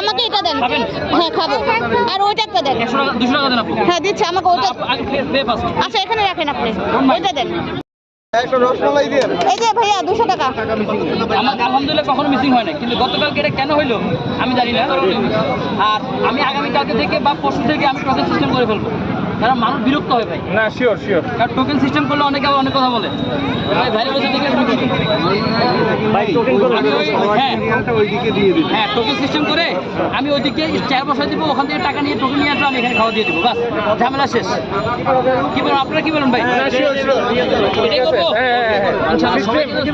আমাকে এটা দেন। হ্যাঁ খাব। আর ওইটা একটা দেন। হ্যাঁ দিচ্ছি আমাকে ওইটা আচ্ছা এখানে রাখেন আপনি। ওইটা দেন। এই যে ভাইয়া দুশো টাকা। আমার আলহামদুলিল্লাহ কখনো মিসিং হয় না কিন্তু গতকালকে এটা কেন হইল আমি জানি না। আর আমি আগামীকালকে থেকে বা পরশু থেকে আমি সিস্টেম করে ফেলব। কারণ মানুষ বিরক্ত হয় ভাই। না শিওর শিওর কারণ টোকেন সিস্টেম করলে অনেকে আবার অনেক কথা বলে। ভাই দেখে শুরু করি ভাই টোকেন ওই হ্যাঁ। ওইদিকে দিয়ে দিন। হ্যাঁ টোকেন সিস্টেম করে আমি ওইদিকে চেয়ার বসাই দিব ওখান থেকে টাকা নিয়ে টোকেন নিয়ে আসব আমি এখানে খাওয়া দিয়ে দিব বাস। ঝামেলা শেষ। কি বলেন আপনারা কি বলেন ভাই? এটাই করব? ইনশাআল্লাহ সবাই কিন্তু-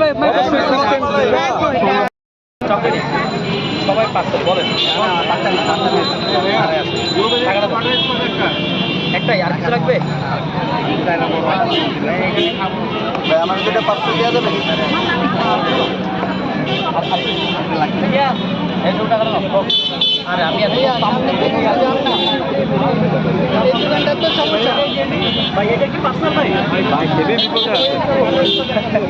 চকলেট সবাই পাচ্ছে বলেন। একটাই আর কিছু লাগবে আমার যেটা পার্সেল দেওয়া যাবে। আরে আমি। ভাই, এটা কি personal ভাই? ভাই খেলে বিপদে আছে। একটা খাবে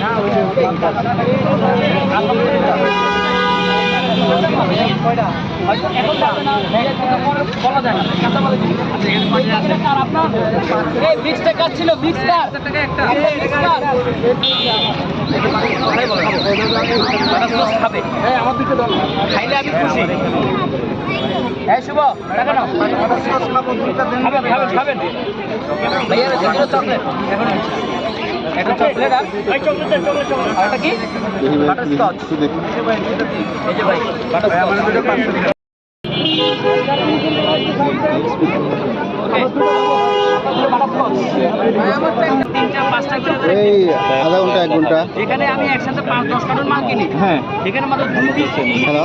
হ্যাঁ আমার দিকে দাও খাইলে আমি খুশি এই শুভ টাকা নাও খাবেন খাবেন খাবেন ভাইয়া চকলেট। চকলেট আর আর কি বাটার স্কচ এই যে ভাই বাটার আধা ঘণ্টা এক ঘণ্টা। এখানে আমি একসাথে পাঁচ দশ কার্টন মাল কিনি। হ্যাঁ। এখানে মাত্র হ্যালো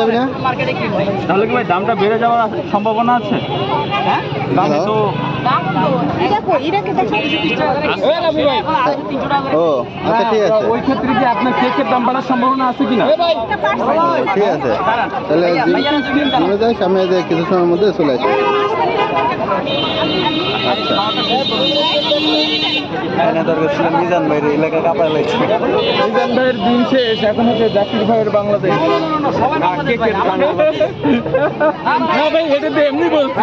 যাবি না? তাহলে কি ভাই দামটা বেড়ে যাওয়ার সম্ভাবনা আছে? হ্যাঁ? তো করে ও আচ্ছা ঠিক আছে। ওই ক্ষেত্রে কি আপনার কেকের দাম বাড়ার সম্ভাবনা আছে কিনা? ঠিক আছে। তাহলে জিমে কিছু সময়ের মধ্যে চলে আসবে আচ্ছা। মিজান ভাই এলাকা লাগছে মিজান ভাইয়ের দিন শেষ এখন হচ্ছে জাকির ভাইয়ের বাংলাদেশ সবাই বাংলাদেশ না। না ভাই এটা তো এমনি বলছি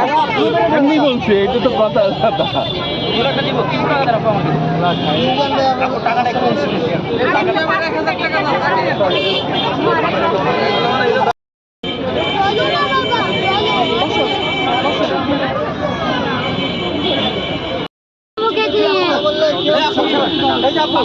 এমনি বলছি এটা তো কথা টাকাটা বেশি।